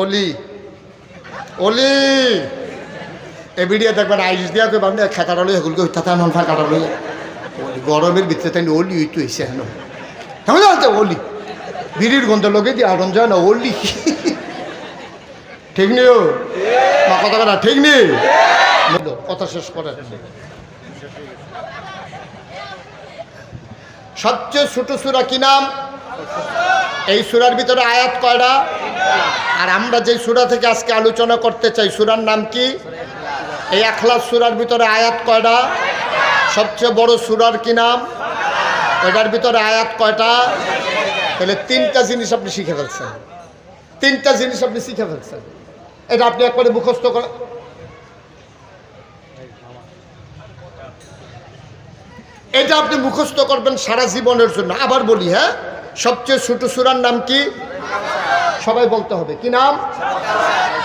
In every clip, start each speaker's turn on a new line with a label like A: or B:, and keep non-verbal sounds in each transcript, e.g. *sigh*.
A: অলি। অলি। এ video দেখবেন আইস দিয়া তো বান্ধে খেতাটা লই এগুলো তাতা নন ফা কাটা লই গরমের ভিতরে তাই অলি ওই তো এসে হেন জানতে অলি। বিড়ির গন্ধ লোকে দিয়ে আরন যায় না, অলি। ঠিক নেই কথা কথা ঠিক নেই কথা শেষ করেন সবচেয়ে ছোট সুরা কি নাম? এই সুরার ভিতরে আয়াত কয়টা? আর আমরা যে সুরা থেকে আজকে আলোচনা করতে চাই, সুরার নাম কি? এই আখলাস সুরার ভিতরে আয়াত কয়টা? সবচেয়ে বড় সুরার কি নাম? এটার ভিতরে আয়াত কয়টা? তাহলে তিনটা জিনিস আপনি শিখে ফেলছেন। তিনটা জিনিস আপনি শিখে ফেলছেন। এটা আপনি একবারে মুখস্থ করে এটা আপনি মুখস্থ করবেন সারা জীবনের জন্য। আবার বলি হ্যাঁ? সবচেয়ে ছোট সুরার নাম কি? সবাই বলতে হবে। কি নাম?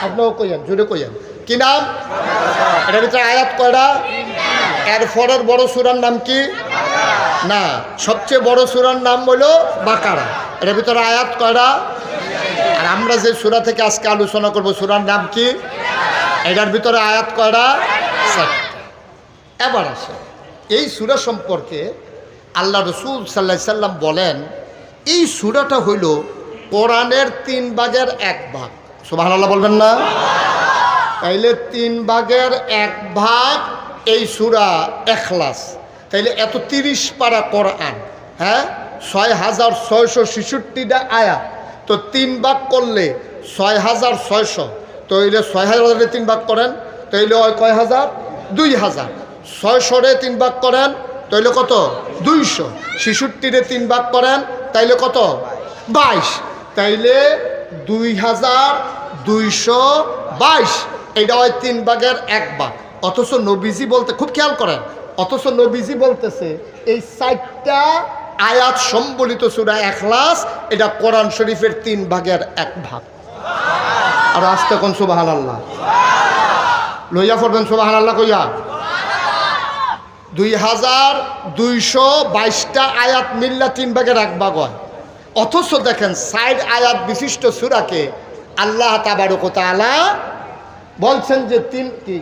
A: আপনাও কইয়েন, জোরে কইয়েন। কি নাম? এটার ভিতরে আয়াত কয়টা? এর পরের বড় সুরার নাম কি? না, সবচেয়ে বড় সুরার নাম হলো বাকারা। এটার ভিতরে আয়াত কয়টা? আর আমরা যে সুরা থেকে আজকে আলোচনা করব, সুরার নাম কি? এটার ভিতরে আয়াত কয়টা। এবার আসে। এই সুরা সম্পর্কে আল্লাহ রসুল সাল্লাহ সাল্লাম বলেন, এই সুরাটা হইল কোরআনের তিন ভাগের এক ভাগ। সুবাহ বলবেন না? তাইলে তিন ভাগের এক ভাগ এই সুরা এখলাস তাইলে এত তিরিশ পারা কোরআন হ্যাঁ? ছয় হাজার ছয়শো ছেষট্টিটা আয়া তো তিন ভাগ করলে ছয় হাজার ছয়শো। তইলে ছয় হাজারে তিন ভাগ করেন, তইলে ওই কয় হাজার? দুই হাজার। ছয়শোরে তিন ভাগ করেন, তাইলে কত? দুইশো। ছেষট্টিরে তিন ভাগ করেন, তাইলে কত? বাইশ। তাইলে দুই হাজার দুইশো বাইশ। এটা হয় তিন ভাগের এক ভাগ। অথচ নবীজি বলতে খুব খেয়াল করেন। অথচ নবীজি বলতেছে, এই চারটা আয়াত সম্বলিত সুরা এখলাস এটা কোরআন শরীফের তিন ভাগের এক ভাগ। আর আসতে কোন সুবাহান আল্লাহ লইয়া পড়বেন সুবাহান আল্লাহ কইয়া। দুই হাজার দুইশো বাইশটা আয়াত মিল্লা তিন ভাগের এক ভাগ হয়। অথচ দেখেন সাইড আয়াত বিশিষ্ট সুরাকে আল্লাহ তাবারকতালা বলছেন যে তিন কি?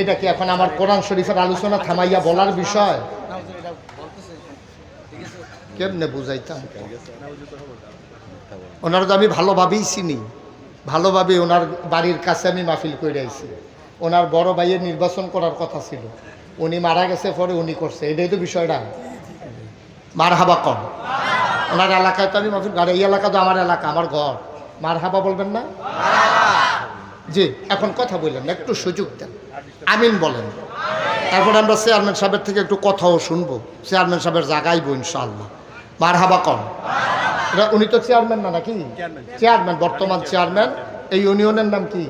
A: এটা কি এখন আমার কোরআন শরীফের আলোচনা থামাইয়া বলার বিষয়? কেমনে বুঝাইতাম? ওনার তো আমি ভালোভাবেই চিনি। ভালোভাবে ওনার বাড়ির কাছে আমি মাহফিল করে আইছি। ওনার বড় ভাইয়ের নির্বাচন করার কথা ছিল। উনি মারা গেছে পরে উনি করছে। এটাই তো বিষয়টা। মার হাবা কম। ওনার এলাকায় তো আমি মাহফিল গাড়ি এই এলাকা তো আমার এলাকা আমার ঘর। মার হাবা বলবেন না? জি এখন কথা বললেন একটু সুযোগ দেন। আমিন বলেন। তারপর আমরা চেয়ারম্যান সাহেবের থেকে একটু কথাও শুনব। চেয়ারম্যান সাহেবের জাগাইবো ইনশাআল্লাহ। মার হাবা কম। এটা উনি তো চেয়ারম্যান না নাকি? চেয়ারম্যান। বর্তমান চেয়ারম্যান। এই ইউনিয়নের নাম কি?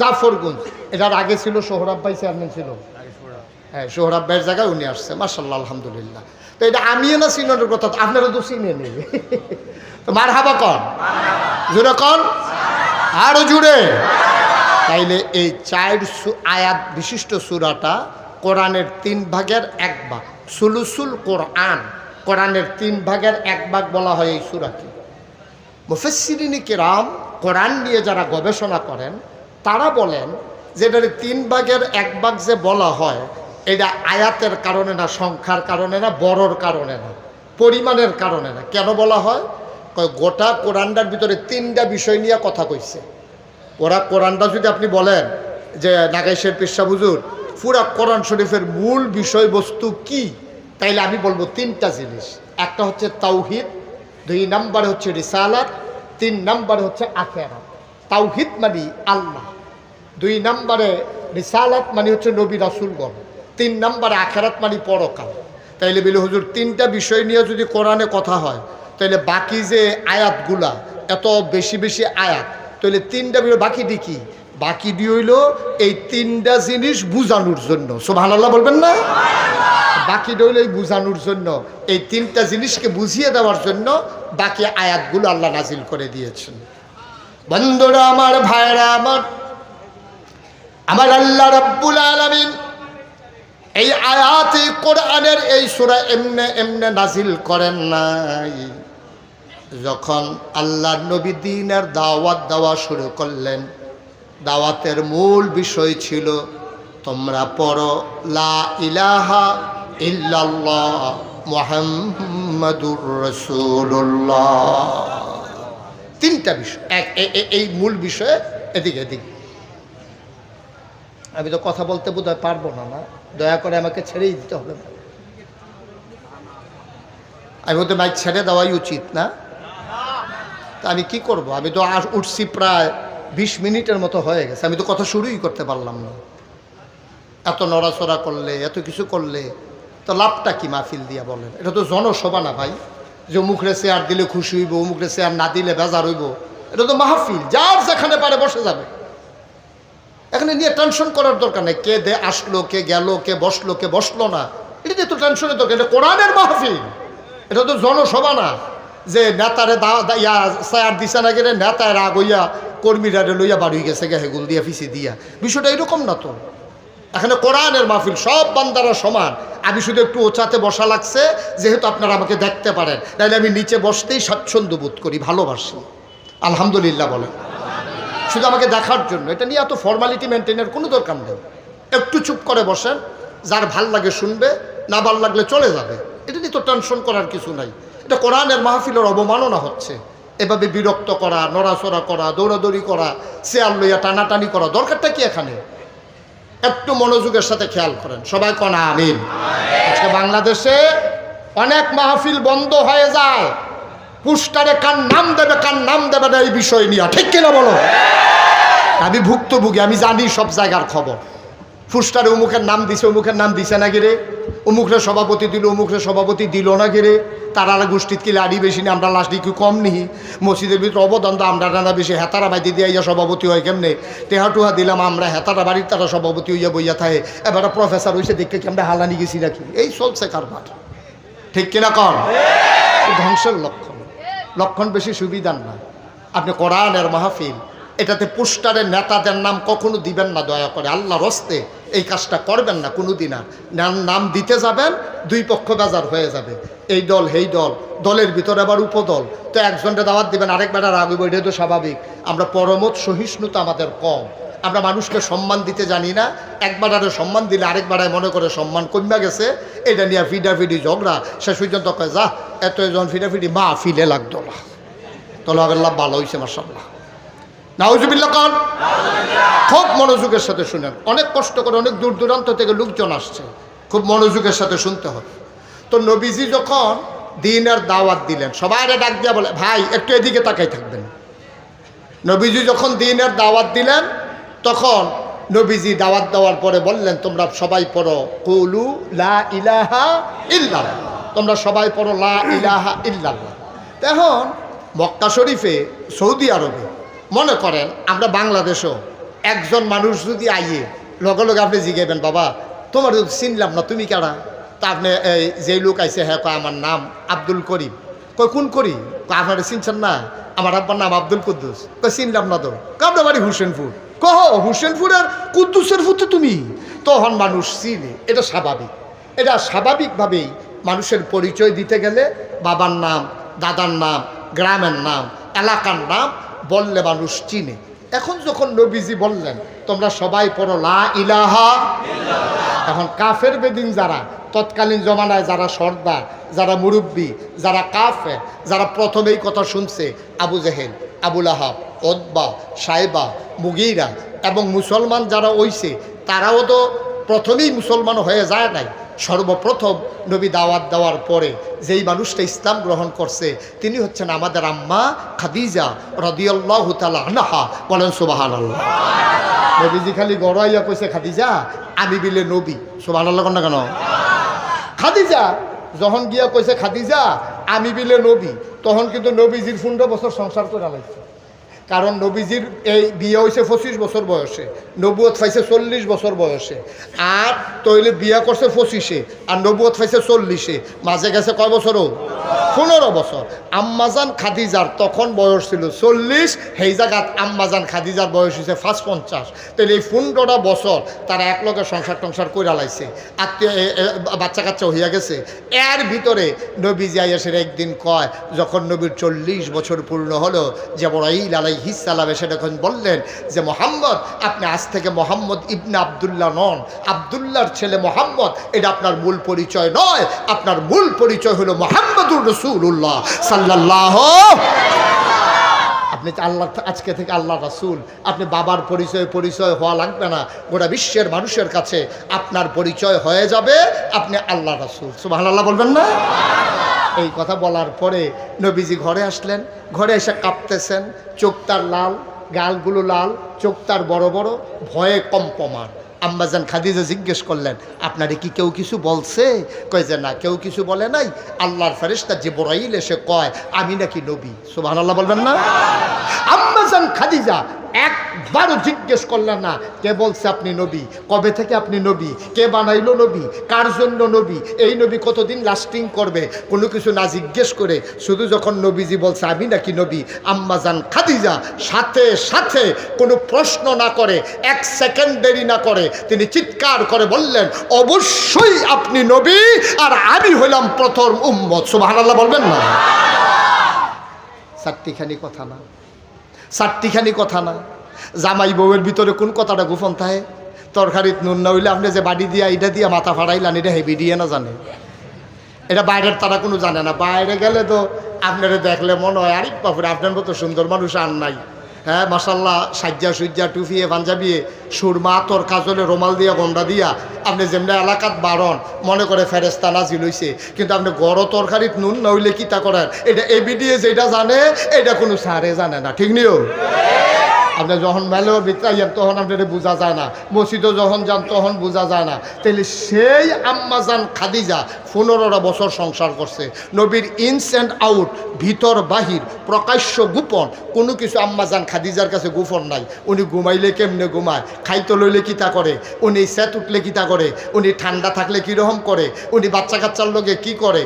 A: জাফরগঞ্জ। এটার আগে ছিল সোহরাব ভাই চেয়ারম্যান ছিল। হ্যাঁ সোহরাব ভাইয়ের জায়গায় উনি আসছে মার্শাল্লাহ আলহামদুলিল্লাহ। তো এটা আমিও না চিনের কথা আপনারা তো চিনে নেই *laughs* তো মার হাবা কন জুড়ে কন। আরও জুড়ে তাইলে এই চার আয়াত বিশিষ্ট সুরাটা কোরআনের তিন ভাগের এক ভাগ। সুলুসুল কোরআন কোরআনের তিন ভাগের এক ভাগ বলা হয় এই সুরাকে। মুফেসিরিনী কেরাম কোরআন নিয়ে যারা গবেষণা করেন তারা বলেন যে এটার তিন ভাগের এক ভাগ যে বলা হয়, এটা আয়াতের কারণে না, সংখ্যার কারণে না, বড়র কারণে না, পরিমাণের কারণে না। কেন বলা হয়? গোটা কোরআনটার ভিতরে তিনটা বিষয় নিয়ে কথা কইছে। ওরা কোরআনটা যদি আপনি বলেন যে নাগাইশের পেশা হুজুর, পুরা কোরআন শরীফের মূল বিষয়বস্তু কি? তাইলে আমি বলব তিনটা জিনিস। একটা হচ্ছে তাওহিদ, দুই নাম্বার হচ্ছে রিসালাত, তিন নাম্বার হচ্ছে আখেরাত। তাওহিদ মানে আল্লাহ। দুই নম্বরে রিসালাত মানে হচ্ছে নবী রাসুলগণ। তিন নম্বরে আখেরাত মানে পরকাল। তাইলে বিলে হুজুর, তিনটা বিষয় নিয়ে যদি কোরআনে কথা হয়, তাইলে বাকি যে আয়াতগুলা, এত বেশি বেশি আয়াত তাহলে তিনটা বিষয় বাকিটি কি? বাকিটি হইল এই তিনটা জিনিস বুঝানোর জন্য। সোভান আল্লাহ বলবেন না? বাকিটা হইল এই বুঝানোর জন্য। এই তিনটা জিনিসকে বুঝিয়ে দেওয়ার জন্য বাকি আয়াতগুলো আল্লাহ নাজিল করে দিয়েছেন। বন্ধুরা, আমার ভাইরা আমার আমার আল্লাহ রব্বুল আলমিন এই আয়াত এই কোরআনের এই সুরা এমনে এমনে নাজিল করেন নাই। যখন আল্লাহ নবী দিনের দাওয়াত দেওয়া শুরু করলেন, দাওয়াতের মূল বিষয় ছিল, তোমরা পড়ো, লা ইলাহা ইল্লাল্লাহ মুহাম্মাদুর রাসূলুল্লাহ। তিনটা বিষয়, এক এই মূল বিষয়ে এদিকে এদিকে। আমি তো কথা বলতে বোধহয় পারব না না? দয়া করে আমাকে ছেড়েই দিতে হবে। আমি বলতে মাইক ছেড়ে দেওয়াই উচিত, না? তা আমি কি করব? আমি তো আর উঠছি প্রায় বিশ মিনিটের মতো হয়ে গেছে। আমি তো কথা শুরুই করতে পারলাম না। এত নড়াচড়া করলে, এত কিছু করলে, তো লাভটা কি মাহফিল দিয়া বলেন? এটা তো জনসভা না ভাই। যে অমুকরে চেয়ার দিলে খুশি হইব, অমুকরে চেয়ার না দিলে বেজার হইব, এটা তো মাহফিল। যার যেখানে পারে বসে যাবে। এখানে নিয়ে টেনশন করার দরকার নেই। কে দে আসলো, কে গেল, কে বসল কে বসল না। এটা নিয়ে তো টেনশনের দরকার, এটা কোরআনের মাহফিল। এটা তো জনসভা না। যে নেতারে ইয়া সায়ার দিছে না গেলে নেতায় রাগ হইয়া কর্মীরা লইয়া বাড়ি গেছে গে হেগুল দিয়া, ফিসি দিয়া। বিষয়টা এরকম না তো। এখানে কোরআনের মাহফিল, সব বান্দারা সমান। আমি শুধু একটু ওচাতে বসা লাগছে, যেহেতু আপনারা আমাকে দেখতে পারেন। তাহলে আমি নিচে বসতেই স্বাচ্ছন্দ্য বোধ করি, ভালোবাসি। আলহামদুলিল্লাহ বলেন। শুধু আমাকে দেখার জন্য। এটা নিয়ে এত ফর্মালিটি মেনটেনের কোনো দরকার নেই। একটু চুপ করে বসেন, যার ভালো লাগে শুনবে, না ভালো লাগলে চলে যাবে। এটা নিয়ে তো টেনশন করার কিছু নাই। এটা কোরআনের মাহফিলের অবমাননা হচ্ছে। এভাবে বিরক্ত করা, নড়াচড়া করা, দৌড়াদৌড়ি করা চেয়ার লইয়া টানাটানি করা, দরকারটা কি এখানে? একটু মনোযোগের সাথে খেয়াল করেন। সবাই কনা আমিন। আজকে বাংলাদেশে অনেক মাহফিল বন্ধ হয়ে যায়। পুস্টারে কার নাম দেবে, কার নাম দেবে না এই বিষয় নিয়ে। ঠিক কিনা বলো? আমি ভুক্তভোগী, আমি জানি সব জায়গার খবর। ফুস্টারে অমুকের নাম দিছে, অমুকের নাম দিছে না গিরে? অমুকরে সভাপতি দিল, অমুকরে সভাপতি দিল না গিরে? তারা গোষ্ঠীত কি লাড়ি বেশি না আমরা লাস্ট কি কম নিহি? মসজিদের ভিতরে অবদান তো আমরা রানা বেশি, হেতারা বাইতে দিয়ে ইয়া সভাপতি হয় কেমনে? টেহা টুহা দিলাম আমরা, হেতারা বাড়ির তারা সভাপতি হইয়া বইয়া থাকে। এবার প্রফেসর হয়েছে দেখতে কি আমরা হালানি গেছি নাকি? এই চলছে কারবার। ঠিক কিনা কর ধ্বংসের লক্ষণ লক্ষণ বেশি সুবিধার না। আপনি কোরআনের মাহফিল, এটাতে পোস্টারের নেতাদের নাম কখনো দিবেন না, দয়া করে। আল্লাহ রস্তে এই কাজটা করবেন না কোনো দিন আর। নাম- দিতে যাবেন, দুই পক্ষ বাজার হয়ে যাবে। এই দল এই দল, দলের ভিতরে আবার উপদল। তো একজনটা দাওয়াত দিবেন আরেক বেটার আগে এটা তো স্বাভাবিক। আমরা পরমত সহিষ্ণুতা আমাদের কম। আমরা মানুষকে সম্মান দিতে জানি না। একবার আরও সম্মান দিলে আরেকবারায় মনে করে সম্মান কমা গেছে। এটা নিয়ে ফিডাফিডি ঝগড়া। শেষ পর্যন্ত কয়, যা এত জন ফিডাফিডি মা ফিলে লাগতো না। তলে ভালো হয়েছে মার্শাল্লাহ নাউজুবিল্লা কন। খুব মনোযোগের সাথে শুনেন। অনেক কষ্ট করে অনেক দূর দূরান্ত থেকে লোকজন আসছে। খুব মনোযোগের সাথে শুনতে হবে। তো নবীজি যখন দিনের দাওয়াত দিলেন, সবাই ডাক দিয়া বলে, ভাই, একটু এদিকে তাকাই থাকবেন। নবীজি যখন দিনের দাওয়াত দিলেন তখন নবীজি দাওয়াত দেওয়ার পরে বললেন, তোমরা সবাই পড়ো, কুলু লা ইলাহা ইল্লাল্লাহ। তোমরা সবাই পড়ো, লা ইলাহা ইল্লাল্লাহ। তখন মক্কা শরীফে সৌদি আরবে মনে করেন, আমরা বাংলাদেশও একজন মানুষ যদি আইয়ে, লগে লগে আপনি জিগাইবেন, বাবা, তোমার তো চিনলাম না, তুমি কারা? তা আপনি এই যে লোক আইছে হ্যাঁ কয়, আমার নাম আব্দুল করিম। কই কোন করি আপনারা চিনছেন না, আমার আব্বার নাম আব্দুল কুদ্দুস। কই চিনলাম না তো। আপনার বাড়ি হুসেনপুর। কহ হুসেনপুর আর কুদ্দুসের ফুতে তুমি? তখন মানুষ চিনে, এটা স্বাভাবিক। এটা স্বাভাবিকভাবেই মানুষের পরিচয় দিতে গেলে বাবার নাম, দাদার নাম, গ্রামের নাম, এলাকার নাম বললে মানুষ চিনে। এখন যখন নবীজি বললেন, তোমরা সবাই পড়ো লা ইলাহা এখন কাফের বেদিন যারা, তৎকালীন জমানায় যারা সর্দার, যারা মুরব্বী, যারা কাফে যারা প্রথমেই কথা শুনছে আবু জেহেল আবুল আহাব ওদবা সাইবা মুগিরা এবং মুসলমান যারা হইছে, তারাও তো প্রথমেই মুসলমান হয়ে যায় নাই। সর্বপ্রথম নবী দাওয়াত দেওয়ার পরে যেই মানুষটা ইসলাম গ্রহণ করছে, তিনি হচ্ছেন আমাদের আম্মা খাদিজা রদিয়াল্লাহ তালা বলেন সুবাহান আল্লাহ নবীজি খালি গড়াইয়া কইছে, খাদিজা, আমি বিলে নবী। সুবাহান আল্লাহ কেন? খাদিজা, যখন গিয়া কইছে, খাদিজা, আমি বিলে নবী। তখন কিন্তু নবীজির পনেরো বছর সংসার করে লাগছে কারণ নবীজির এই বিয়ে হয়েছে পঁচিশ বছর বয়সে, নবুয়ত পাইছে চল্লিশ বছর বয়সে। আর তৈলে বিয়া করছে পঁচিশে, আর নবুয়ত পাইছে চল্লিশে। মাঝে গেছে কয় বছরও? পনেরো বছর। আম্মাজান খাদিজার তখন বয়স ছিল চল্লিশ, সেই জায়গাত আম্মাজান খাদিজার বয়স হয়েছে ফার্স্ট পঞ্চাশ তাহলে এই পনেরোটা বছর তারা এক লগে সংসার টংসার করে লাইছে। আত্মীয় বাচ্চা কাচ্চা হইয়া গেছে। এর ভিতরে নবী জিয়াইসের একদিন কয়, যখন নবীর চল্লিশ বছর পূর্ণ হলো, যে বড়াইল আলাইহিস সালাম এসে তখন বললেন যে, মোহাম্মদ, আপনি আজ থেকে মোহাম্মদ ইবনে আবদুল্লাহ নন। আবদুল্লাহর ছেলে মোহাম্মদ, এটা আপনার মূল পরিচয় নয়। আপনার মূল পরিচয় হলো মোহাম্মদুর রসুল্লাহ সাল্লাহ আপনি আল্লাহ আজকে থেকে আল্লাহ রাসুল। আপনি বাবার পরিচয় পরিচয় হওয়া লাগবে না। গোটা বিশ্বের মানুষের কাছে আপনার পরিচয় হয়ে যাবে, আপনি আল্লাহ রাসুল। সুবাহ আল্লাহ বলবেন না? এই কথা বলার পরে নবীজি ঘরে আসলেন। ঘরে এসে কাঁপতেছেন। চোখ তার লাল, গালগুলো লাল চোখ তার বড় বড়, ভয়ে কম্পমান। আম্বাজান খাদিজা জিজ্ঞেস করলেন, আপনারে কি কেউ কিছু বলছে? কয় যে, না, কেউ কিছু বলে নাই। আল্লাহর ফেরেস্তা যে বড়াইল এসে কয়, আমি নাকি নবী। সুবাহ আল্লাহ বলবেন না? আম্বাজান খাদিজা, একবারও জিজ্ঞেস করলেন না, কে বলছে আপনি নবী, কবে থেকে আপনি নবী, কে বানাইলো নবী, কার জন্য নবী, এই নবী কতদিন লাস্টিং করবে? কোনো কিছু না জিজ্ঞেস করে শুধু যখন নবীজি বলছে, আমি নাকি নবী। আম্মাজান খাদিজা সাথে সাথে কোনো প্রশ্ন না করে, এক সেকেন্ড দেরি না করে, তিনি চিৎকার করে বললেন, অবশ্যই আপনি নবী, আর আমি হইলাম প্রথম উম্মত। সুবহানাল্লাহ বলবেন না? চারটিখানি কথা না। চারটিখানি কথা না জামাই বউয়ের ভিতরে কোন কথাটা গোপন থাকে? তরকারিত নুন না হইলে আপনি যে বাড়ি দিয়া এটা দিয়া মাথা ফাড়াইলেন, এটা হেভি দিয়ে না জানে? এটা বাইরের তারা কোনো জানে না। বাইরে গেলে তো আপনারা দেখলে মনে হয় আরেক বাপুরে, আপনার মতো সুন্দর মানুষ আর নাই। হ্যাঁ মাসাল্লাহ সাজ্জা সুজ্জা, টুফিয়ে, পাঞ্জাবিয়ে, সুরমা তোর কাজলে রোমাল দিয়া, গন্ডা দিয়া, আপনি যেমনি এলাকাত বারণ, মনে করে ফেরেস্তা নাজিল হইছে। কিন্তু আপনি গড় তরকারিত নুন নইলে কিতা করেন? এটা এবিডিএ এটা জানে, এটা কোনো সারে জানে না। ঠিক নিও আপনি যখন মেলেও বিত্রাইয়েন তখন আপনার বোঝা যায় না। মসজিদও যখন যান, তখন বোঝা যায় না। তাহলে সেই আম্মাজান খাদিজা পনেরোটা বছর সংসার করছে। নবীর ইনস অ্যান্ড আউট, ভিতর বাহির, প্রকাশ্য গোপন, কোনো কিছু আম্মাজান খাদিজার কাছে গোপন নাই। উনি ঘুমাইলে কেমনে ঘুমায়? খাইতে লইলে কিতা করে? উনি সেত উঠলে কিতা করে? উনি ঠান্ডা থাকলে কীরকম করে? উনি বাচ্চা কাচ্চার লোকে কি করে?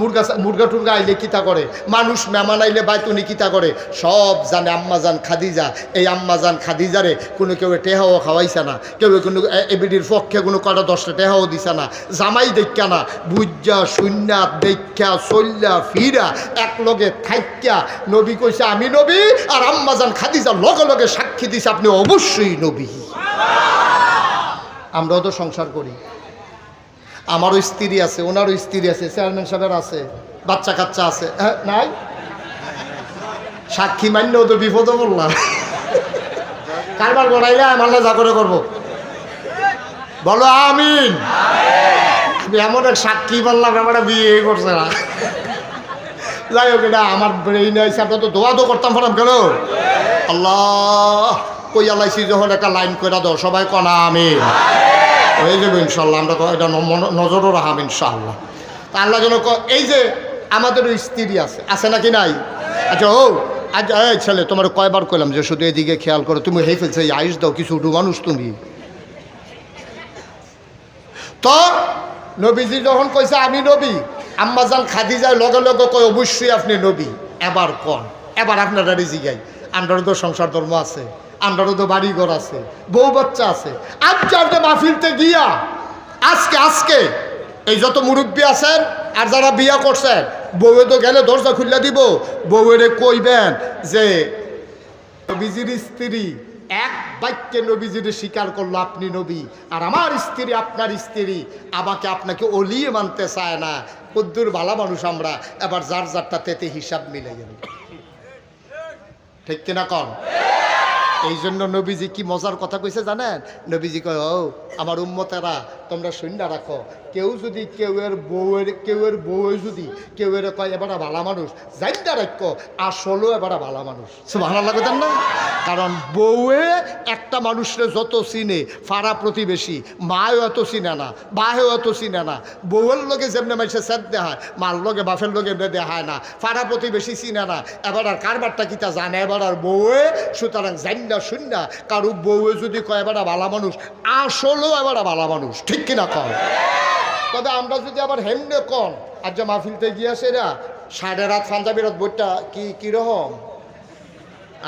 A: মুরগা মুরগা টুরগা আইলে কিতা করে? মানুষ মেহমান আইলে বাইত উনি কিতা করে? সব জানে আম্মাজান খাদিজা। এই আম্মাজান খাদিজারে কোনো কেউ টেহাও খাওয়াইছে না, কেউ কোনো এবিডির পক্ষে কোনো কটা দশটা টেহাও দিছে না। জামাই দেখা না বুজ্জা শূন্যা দেখা চল্যা ফিরা এক লগে থাইক্যা। নবী কইছে, আমি নবী আর আম্মাজান খাদিজা লগে লগে সাক্ষী দিছে, আপনি অবশ্যই নবী। আমরাও তো সংসার করি। আমারও স্ত্রী আছে, ওনারও স্ত্রী আছে, চেয়ারম্যান সাহেবের আছে বাচ্চা কাচ্চা আছে। হ্যাঁ নাই? সাক্ষী মান্য তো বিপদও বললাম কারবার গড়াইলে আমার যা করে করব। বলো আমিন। আমি এমন এক সাক্ষী বললাম আমার বিয়ে করছে না। যাই হোক, এটা আমার ব্রেইন আপনার তো দোয়া তো করতাম, ফরাম কেন? আল্লাহ, কই আলাইছি যখন একটা লাইন করে দাও, সবাই কনা আমি হয়ে যাবে ইনশাল্লাহ, আমরা এটা নজরও রাখাম ইনশাল্লাহ। তা আল্লাহ যেন এই যে আমাদেরও স্ত্রী আছে আছে নাকি নাই? আচ্ছা ও আজ, এই ছেলে, তোমার কয়বার কইলাম যে শুধু এদিকে খেয়াল করো, তুমি হেই ফেলছে আইস দাও, কিছু উঠু মানুষ তুমি। তো, নবীজি যখন কইছে, আমি নবী আম্মাজান যায় লগে লগে কয়, অবশ্যই আপনি নবী এবার কন, এবার আপনারা জিগাই আন্ডারও তো সংসার ধর্ম আছে আন্ডারও তো বাড়িঘর আছে, বউ বাচ্চা আছে। আজ আপনি মাহফিলতে গিয়া, আজকে আজকে, এই যত মুরব্বী আছেন, আর যারা বিয়া করছেন বউয়ে তো গেলে দরজা খুললে দিব। বউয়েরে কইবেন যে, নবীজির স্ত্রী, এক বাক্যে নবীজির স্বীকার করল আপনি নবী, আর আমার স্ত্রী আপনার স্ত্রী, আমাকে আপনাকে অলিয়ে মানতে চায় না। কদ্দুর ভালা মানুষ আমরা, এবার যার যারটা তেতে হিসাব মিলে গেল। ঠিক কিনা কন? এই জন্য নবীজি কি মজার কথা কইছে জানেন? নবীজি কয়, ও, আমার উম্মতেরা, তোমরা শূন্য রাখো কেউ যদি কেউ কেউয়ের বউয়ের, কেউয়ের বউয়ে যদি কেউ কেউয়ের কয় এবারে ভালা মানুষ। জাইন্দা রাখো আসলেও এবারে ভালা মানুষ। ভালো লাগতেন না? কারণ বউয়ে একটা মানুষের যত চিনে, ফাড়া প্রতিবেশী, মায়ও এত চিনে না, বাহেও এত চিনে না। বউয়ের লগে যেমনি মাইসে সেদ দেখায় মার লগে বাফের লগে এমনি দেখায় না, ফাড়া প্রতিবেশী চিনে না। এবার আর কারবারটা কিতা জানে? এবার আর বউয়ে, সুতরাং জান্না শুননা কারও বউয়ে যদি কয় এবার ভালা মানুষ, আসলেও এবার ভালা মানুষ। ঠিক কিনা কয় তবে আমরা যদি আবার হেমনে কন, আর যে মাহফিলতে গিয়ে সেরা সাড়ে রাত পাঞ্জাবিরত বইটা কি, কীরকম?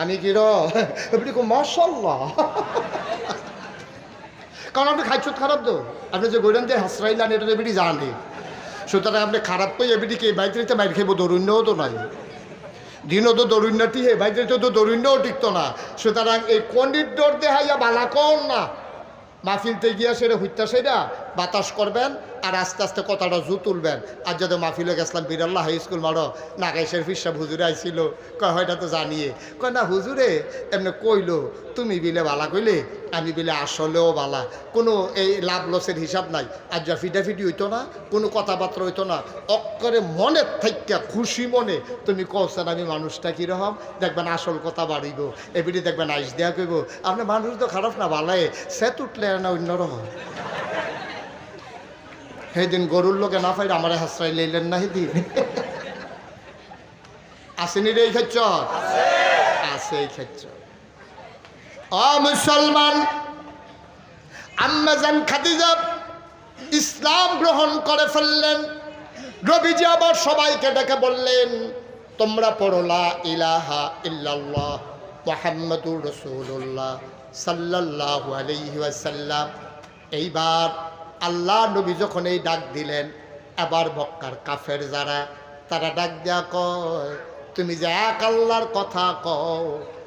A: আমি এমনি মাসাল্লাহ কারণ আপনি খাইছত খারাপ তো? আপনি যে গোলেন যে হাসরাইলান এটা এবিটি জানে। সুতরাং আপনি খারাপ কই এবিটি কে বাইতে মাইর খাইব দরুণ্যও তো নাই। দিনও তো দরুণ্যটি হে বাইতে তো দরুণ্যও টিকতো না। সুতরাং এই কন্ডিট ডোর দেহাইয়া বালা কন না। মাহফিলতে গিয়া সেটা হইতা সেটা বাতাস করবেন আর আস্তে আস্তে কথাটা জু তুলবেন। আর যদি মাহফিলে গেছিলাম বিরাল্লাহ হাই স্কুল মারো, নাগাইশের ফিসা হুজুরে আইছিল। কয় হয়টা তো জানিয়ে। কয়, না হুজুরে, এমনি কইলো, তুমি বিলে বালা কইলে, আমি বিলে আসলেও বালা। কোনো এই লাভ লসের হিসাব নাই। আর যা ফিটাফিটি হইতো না, কোনো কথাবার্তা হইতো না। অক্ষরে মনের থাইকা খুশি মনে, তুমি কওছেন আমি মানুষটা কীরকম দেখবেন আসল কথা বাড়িব। এবিটি দেখবেন আইস দেয়া কইব আপনার মানুষ তো খারাপ না ভালাই সে তুটলে না অন্যরকম সেদিন গরুর লোকে না পাইলে আমার হাসরাই লইলেন না সেদিন। আসেনি রে এই ক্ষেত্র? আছে এই ক্ষেত্র। অ, মুসলমান, আম্মাজান খাদিজা ইসলাম গ্রহণ করে ফেললেন। রবিজি আবার সবাইকে ডেকে বললেন, তোমরা পড়লা ইলাহা ইল্লাল্লাহ মোহাম্মদুর রসুল্লাহ সাল্লাহ ওয়াসাল্লাম। এইবার আল্লাহ নবী যখন এই ডাক দিলেন আবার বক্কার কাফের যারা, তারা ডাক দেয়া কয়, তুমি যে এক আল্লাহর কথা কও,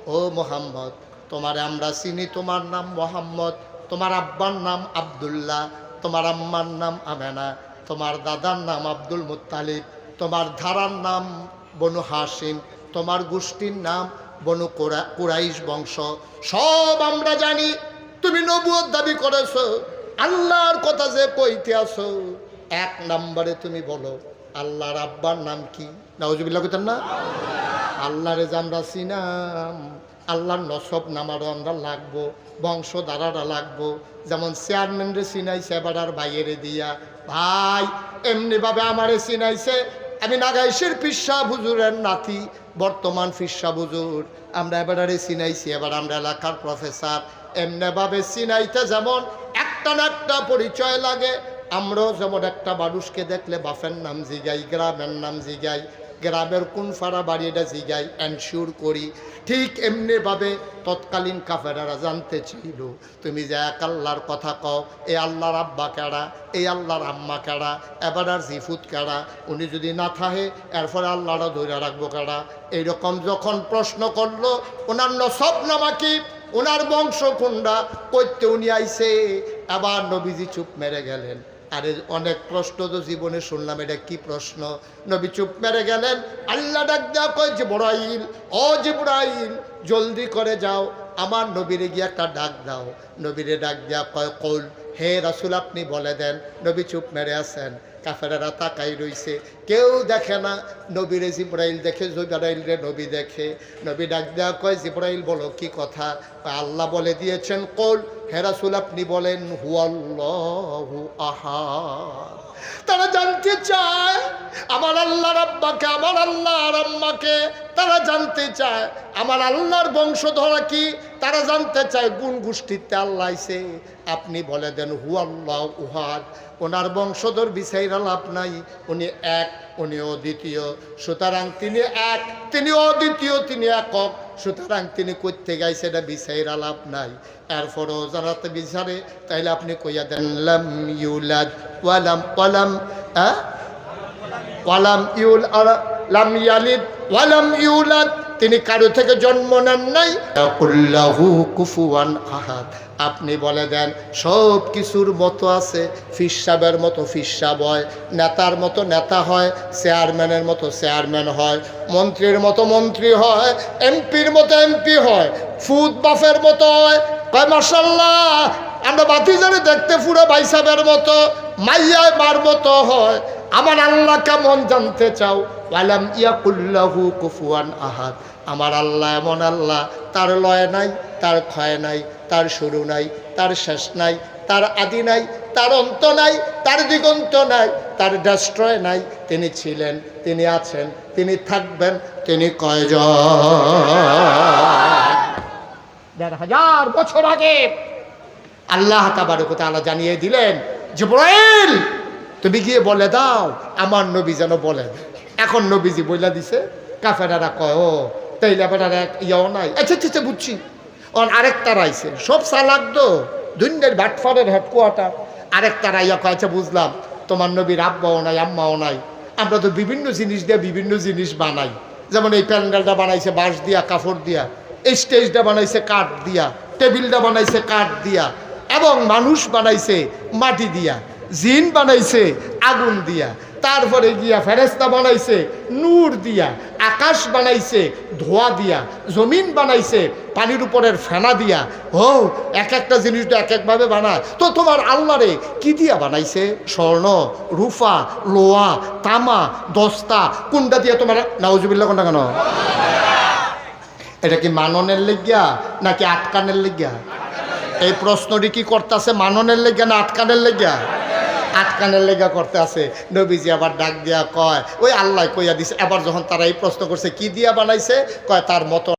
A: ও মোহাম্মদ, তোমার আমরা চিনি, তোমার নাম মোহাম্মদ, তোমার আব্বার নাম আবদুল্লাহ, তোমার আম্মার নাম আমেনা, তোমার দাদার নাম আব্দুল মুত্তালিব, তোমার ধারার নাম বনু হাসিম তোমার গোষ্ঠীর নাম বনু কোরা, কুরাইশ বংশ, সব আমরা জানি, তুমি নবুয়ত দাবি করেছ আল্লাহর কথা যে কইতে আসো, এক নম্বরে তুমি বলো, আল্লাহর আব্বার নাম কি? নাউজুবিল্লাহ কইতেন না? আল্লাহরে যে আমরা চিনাম, আল্লাহর নসব নামারও আমরা লাগবো বংশ দ্বারারা লাগবো। যেমন চেয়ারম্যানরে চিনাইছে, এবার আর বাইরে দিয়া। ভাই, এমনিভাবে আমারে চিনাইছে। আমি নাগাইশের পিসা হুজুরের নাতি, বর্তমান ফিসা হুজুর। আমরা এবারে চিনাইছি, এবার আমরা এলাকার প্রফেসর এমনিভাবে চিনাইতে যেমন একটা না একটা পরিচয় লাগে। আমরাও যেমন একটা মানুষকে দেখলে বাফের নাম জিগাই, গ্রামের নাম জিগাই, গ্রামের কোন ফাড়া বাড়িটা জিগাই এনশিওর করি। ঠিক এমনিভাবে তৎকালীন কাফেরারা জানতে ছিল তুমি যে এক আল্লাহর কথা কও, এ আল্লাহর আব্বা কেড়া এই আল্লাহর আম্মা কেড়া, এবার আর জিফুত কেড়া, উনি যদি না থাহে এরপরে আল্লাহরা ধরে রাখব কেড়া? এইরকম যখন প্রশ্ন করল, ওনার নসব নামা কি? ওনার বংশ করতে উনি আইছে আবার নবীজি চুপ মেরে গেলেন। আরে অনেক প্রশ্ন তো জীবনে শুনলাম, এটা কি প্রশ্ন? নবী চুপ মেরে গেলেন, আল্লাহ ডাক দেওয়া কয় অ ও বড়াইল জলদি করে যাও, আমার নবীরে গিয়ে একটা ডাক দাও। নবীরে ডাক দেওয়া কয়, কৌল, হে রাসুল, আপনি বলে দেন। নবী চুপ মেরে আছেন। কাফেরারা তাকাই রইছে। কেউ দেখে না, নবীরে জিব্রাইল দেখে জিব্রাইল রে নবী দেখে। নবী ডাক দেওয়া কয়, জিব্রাইল, বলো কি কথা? আল্লাহ বলে দিয়েছেন, কৌল হেরাসুল আপনি বলেন, হুয়াল্লাহু আহাদ। তারা জানতে চায় আমার আল্লাহর আব্বাকে, আমার আল্লাহর আম্মাকে তারা জানতে চায়। আমার আল্লাহর বংশধরা কি? তারা জানতে চায় গুণ গোষ্ঠীতে আল্লাহ আইছে? আপনি বলে দেন হু আল্লাহ উহাদ ওনার বংশধর বিচাইরা লাভ নাই। উনি এক, উনি অদ্বিতীয়। সুতরাং তিনি এক, তিনি অদ্বিতীয়, তিনি একক। সুতরাং তিনি করতে গাইছে এটা বিচাইরা লাভ নাই। এরপরও জানাতে বিচারে, তাইলে আপনি কইয়া দেন, লাম ইউলাদ ওয়ালাম ওয়ালাম হ্যাঁ ওয়ালাম ইউল লাম ইয়ালিদ, ওয়ালাম ইউলাদ। তিনি কারও থেকে জন্ম নেন নাই। কুল্লাহু কুফুয়ান আহাদ। আপনি বলে দেন, সব কিছুর মতো আছে, ফিসাবের মতো ফিসাব হয় নেতার মতো নেতা হয়, চেয়ারম্যানের মতো চেয়ারম্যান হয়, মন্ত্রীর মতো মন্ত্রী হয়, এমপির মতো এমপি হয়, ফুদ বাফের মতো হয়। কয় মাসাল্লাহ আমরা বাতিজারে দেখতে পুরো বাইসাবের মতো, মাইয়ায় মার মতো হয়। আমার আল্লাহ কেমন জানতে চাও? ওয়ালাম ইয়াকুল্লাহু কুফুয়ান আহাদ। আমার আল্লাহ এমন আল্লাহ, তার লয় নাই, তার ক্ষয় নাই, তার শুরু নাই, তার শেষ নাই, তার আদি নাই, তার অন্ত নাই, তার দিগন্ত নাই, তার ডাস্ট্রয় নাই। তিনি ছিলেন, তিনি আছেন, তিনি থাকবেন, তিনি কয়জন? হাজার বছর আগে আল্লাহ তাবারক তাআলা জানিয়ে দিলেন, জিব্রাইল তুমি গিয়ে বলে দাও, আমার নবী যেন বলেন এখন নবীজি বইলা দিছে, কাফেরারা কয়, ও, তাইলে বেটার এক ইয়াও নাই। আচ্ছা আচ্ছা বুঝছি। অন আরেকটা রাইছে, সব সালাক তো দুনিয়ার বাটফারের হেডকোয়ার্টার। আরেকটা রাইয়া কয় আচ্ছা বুঝলাম, তোমার নবীর আব্বাও নাই, আম্মাও নাই। আমরা তো বিভিন্ন জিনিস দিয়ে বিভিন্ন জিনিস বানাই। যেমন এই প্যান্ডেলটা বানাইছে বাঁশ দিয়া কাপড় দিয়া, এই স্টেজটা বানাইছে কাঠ দিয়া, টেবিলটা বানাইছে কাঠ দিয়া, এবং মানুষ বানাইছে মাটি দিয়া। জিন বানাইছে, আগুন দিয়া। তারপরে গিয়া ফেরেস্তা বানাইছে, নূর দিয়া। আকাশ বানাইছে, ধোয়া দিয়া। জমিন বানাইছে, পানির উপরের ফেনা দিয়া। ও, এক একটা জিনিস তো এক একভাবে বানায়। তো তোমার আল্লাহরে কি দিয়া বানাইছে? স্বর্ণ রূফা লোহা, তামা, দস্তা, কোনটা দিয়া তোমার নাউজুবিল্লা কোনটা কেন? এটা কি মাননের লেগিয়া নাকি আটকানের লেগিয়া? এই প্রশ্নটি কি করতেছে মাননের লেগিয়া না আটকানের লেগিয়া? আটকানের লেগা করতে আছে। নবীজি আবার ডাক দিয়া কয়, ওই আল্লাহ কইয়া দিছে। আবার যখন তারা এই প্রশ্ন করছে, কি দিয়া বানাইছে? কয়, তার মতো